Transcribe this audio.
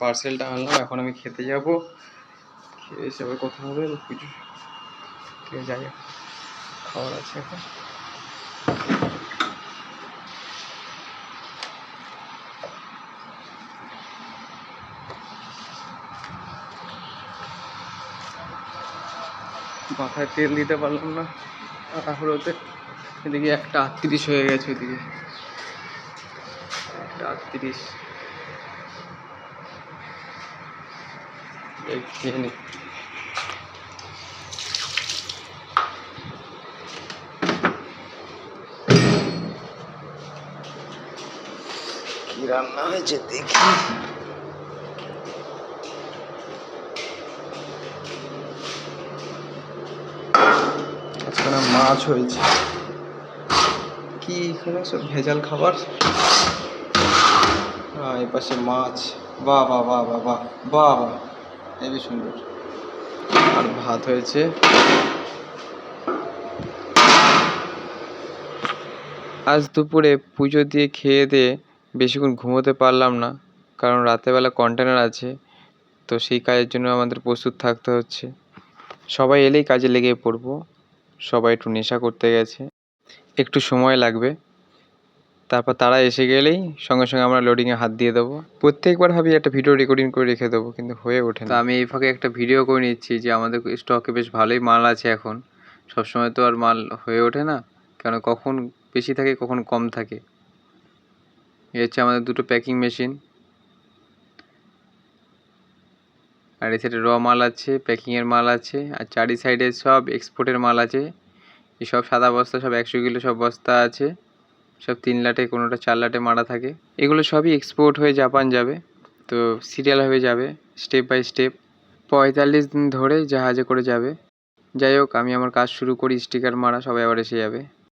পার্সেলটা আনলাম, এখন আমি খেতে যাব। খেয়ে এসে আবার কথা হবে পুজো ঠিক আছে যাই। খাবার আছে এখন। মাথায় তেল দিতে পারলাম না, তাড়াহুড়োতে। এদিকে একটা আটত্রিশ হয়ে গেছে ওইদিকে। একটা আটত্রিশ। খেয়ে নি কি রান্না হয়েছে দেখি। আজকে না মাছ হয়েছে। কি এখানে সব ভেজাল খাবার? এই পাশে মাছ। বাহ বাহ বাহ বাহ বাহ বাহ বাহ। হেবি সুন্দর। আর ভাত হয়েছে। আজ দুপুরে পুজো দিয়ে খেয়ে দিয়ে বেশিক্ষণ ঘুমোতে পারলাম না, কারণ রাতেরবেলা কন্টেনার আছে, তো সেই কাজের জন্য আমাদের প্রস্তুত থাকতে হচ্ছে। সবাই এলেই কাজে লেগে পড়ব। সবাই একটু নেশা করতে গেছে। একটু সময় লাগবে। তারপর তারা এসে গেলেই সঙ্গে সঙ্গে আমরা লোডিংয়ে হাত দিয়ে দেবো। প্রত্যেকবার ভাবি একটা ভিডিও রেকর্ডিং করে রেখে দেবো, কিন্তু হয়ে ওঠে তো আমি এই ফাঁকে একটা ভিডিও করে নিচ্ছি যে আমাদের স্টকে বেশ ভালোই মাল আছে এখন। সবসময় তো আর মাল হয়ে ওঠে না, কেন কখন বেশি থাকে, কখন কম থাকে। এ হচ্ছে আমাদের দুটো প্যাকিং মেশিন আর এই সাইডে র মাল আছে প্যাকিংয়ের মাল আছে, আর চারি সাইডে সব এক্সপোর্টের মাল আছে। এসব সাদা বস্তা, সব একশো কিলো সব বস্তা আছে। সব তিন লাটে, কোনোটা চার লাটে মারা থাকে। এগুলো সবই এক্সপোর্ট হয়ে জাপান যাবে। তো সিরিয়াল হয়ে যাবে স্টেপ বাই স্টেপ পঁয়তাল্লিশ দিন ধরে জাহাজে করে যাবে। যাই হোক, আমি আমার কাজ শুরু করি স্টিকার মারা সবাই আবার এসে যাবে।